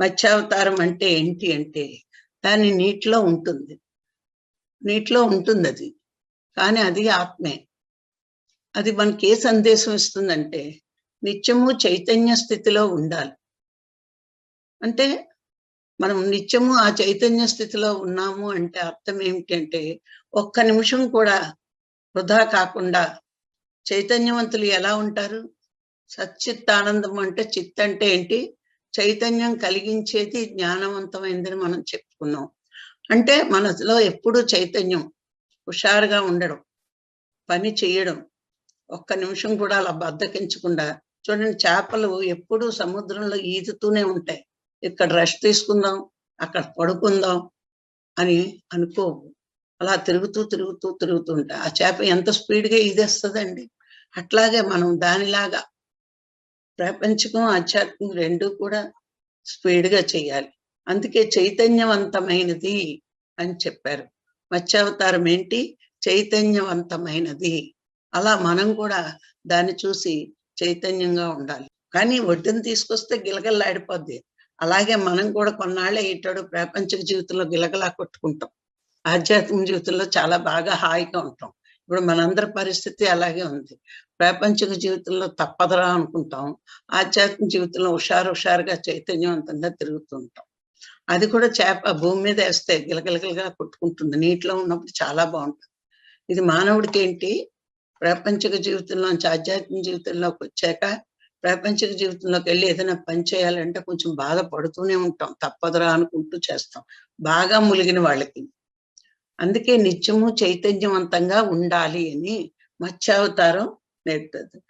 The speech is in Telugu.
మత్స్యావతారం అంటే ఏంటి అంటే దాని నీటిలో ఉంటుంది. నీటిలో ఉంటుంది అది. కానీ అది ఆత్మే. అది మనకి ఏ సందేశం ఇస్తుందంటే నిత్యము చైతన్య స్థితిలో ఉండాలి. అంటే మనం నిత్యము ఆ చైతన్య స్థితిలో ఉన్నాము అంటే అర్థం ఏమిటి అంటే ఒక్క నిమిషం కూడా వృధా కాకుండా చైతన్యవంతులు ఎలా ఉంటారు? సచ్చిత్ ఆనందం అంటే చిత్ అంటే ఏంటి? చైతన్యం కలిగించేది జ్ఞానవంతమైందని మనం చెప్పుకున్నాం. అంటే మనలో ఎప్పుడు చైతన్యం హుషారుగా ఉండడం పని చేయడం ఒక్క నిమిషం కూడా అలా బద్దకించకుండా చూడండి చేపలు ఎప్పుడు సముద్రంలో ఈదుతూనే ఉంటాయి. ఇక్కడ రెస్ట్ తీసుకుందాం అక్కడ పడుకుందాం అని అనుకోవు. అలా తిరుగుతూ తిరుగుతూ తిరుగుతూ ఉంటాయి. ఆ చేప ఎంత స్పీడ్గా ఈదేస్తుందండి. అట్లాగే మనం దానిలాగా ప్రపంచకం ఆధ్యాత్మికం రెండు కూడా స్పీడ్గా చేయాలి. అందుకే చైతన్యవంతమైనది అని చెప్పారు. మత్స్యావతారం ఏంటి? చైతన్యవంతమైనది. అలా మనం కూడా దాన్ని చూసి చైతన్యంగా ఉండాలి. కానీ ఒడ్డుని తీసుకొస్తే గిలగల్లాడిపోద్ది. అలాగే మనం కూడా కొన్నాళ్ళే ఇటాడు ప్రాపంచిక జీవితంలో గిలగలా కొట్టుకుంటాం. ఆధ్యాత్మిక జీవితంలో చాలా బాగా హాయిగా ఉంటాం. ఇప్పుడు మనందరి పరిస్థితి అలాగే ఉంది. ప్రాపంచిక జీవితంలో తప్పదరా అనుకుంటాం. ఆధ్యాత్మిక జీవితంలో హుషారు హుషారుగా చైతన్యవంతంగా తిరుగుతుంటాం. అది కూడా చేప భూమి మీద వేస్తే గిలగిలగిలగా కొట్టుకుంటుంది. నీటిలో ఉన్నప్పుడు చాలా బాగుంటుంది. ఇది మానవుడికి ఏంటి? ప్రాపంచిక జీవితంలోంచి ఆధ్యాత్మిక జీవితంలోకి వచ్చాక ప్రాపంచిక జీవితంలోకి వెళ్ళి ఏదైనా పని చేయాలంటే కొంచెం బాధపడుతూనే ఉంటాం. తప్పదురా అనుకుంటూ చేస్తాం. బాగా ములిగిన వాళ్ళకి. అందుకే నిత్యము చైతన్యవంతంగా ఉండాలి అని మత్స్యావతారం నేర్పుతుంది.